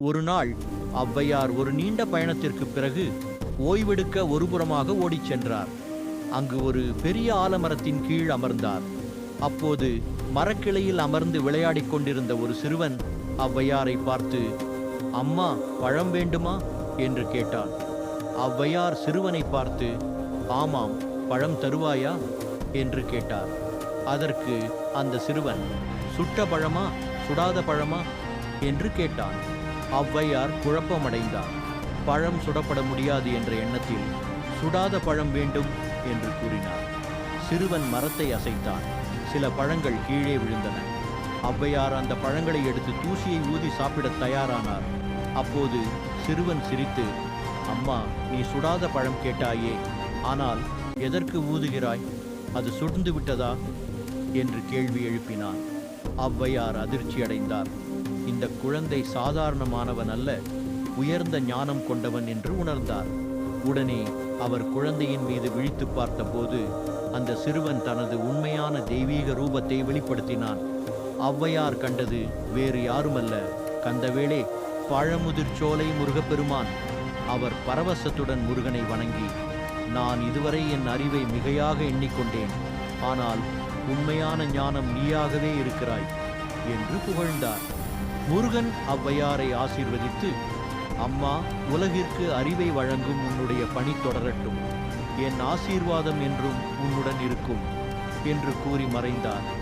ஒரு நாள் ஔவையார் ஒரு நீண்ட பயணத்திற்கு பிறகு ஓய்வெடுக்க ஒருபுறமாக ஓடிச் சென்றார். அங்கு ஒரு பெரிய ஆலமரத்தின் கீழ் அமர்ந்தார். அப்போது மரக்கிளையில் அமர்ந்து விளையாடிக் கொண்டிருந்த ஒரு சிறுவன் ஔவையாரை பார்த்து அம்மா பழம் வேண்டுமா? என்று கேட்டான். ஔவையார் சிறுவனை பார்த்து ஆமாம் பழம் தருவாயா? என்று கேட்டார். அதற்கு அந்த சிறுவன் சுட்ட பழமா? சுடாத பழமா? என்று கேட்டான். ஔவையார் குழப்பமடைந்தார். பழம் சுடப்பட முடியாது என்ற எண்ணத்தில் சுடாத பழம் வேண்டும் என்று கூறினார். சிறுவன் மரத்தை அசைத்தான். சில பழங்கள் கீழே விழுந்தன. ஔவையார் அந்த பழங்களை எடுத்து தூசியை ஊதி சாப்பிடத் தயாரானார். அப்போது சிறுவன் சிரித்து அம்மா நீ சுடாத பழம் கேட்டாயே ஆனால் எதற்கு ஊதுகிறாய்? அது சுடுந்து விட்டதா? என்று கேள்வி எழுப்பினான். ஔவையார் அதிர்ச்சியடைந்தார். இந்த குழந்தை சாதாரணமானவன் அல்ல உயர்ந்த ஞானம் கொண்டவன் என்று உணர்ந்தார். உடனே அவர் குழந்தையின் மீது விழித்து பார்த்தபோது அந்த சிறுவன் தனது உண்மையான தெய்வீக ரூபத்தை வெளிப்படுத்தினான். ஔவையார் கண்டது வேறு யாருமல்ல. கந்தவேளே பழமுதிர்ச்சோலை முருகப்பெருமான். அவர் பரவசத்துடன் முருகனை வணங்கி நான் இதுவரை என் அறிவை மிகையாக எண்ணிக்கொண்டேன். ஆனால் உண்மையான ஞானம் நீயாகவே இருக்கிறாய் என்று புகழ்ந்தார். முருகன் ஔவையாரை ஆசீர்வதித்து அம்மா உலகிற்கு அறிவை வழங்கும் உன்னுடைய பணி தொடரட்டும். என் ஆசீர்வாதம் என்றும் உன்னுடன் இருக்கும் என்று கூறி மறைந்தார்.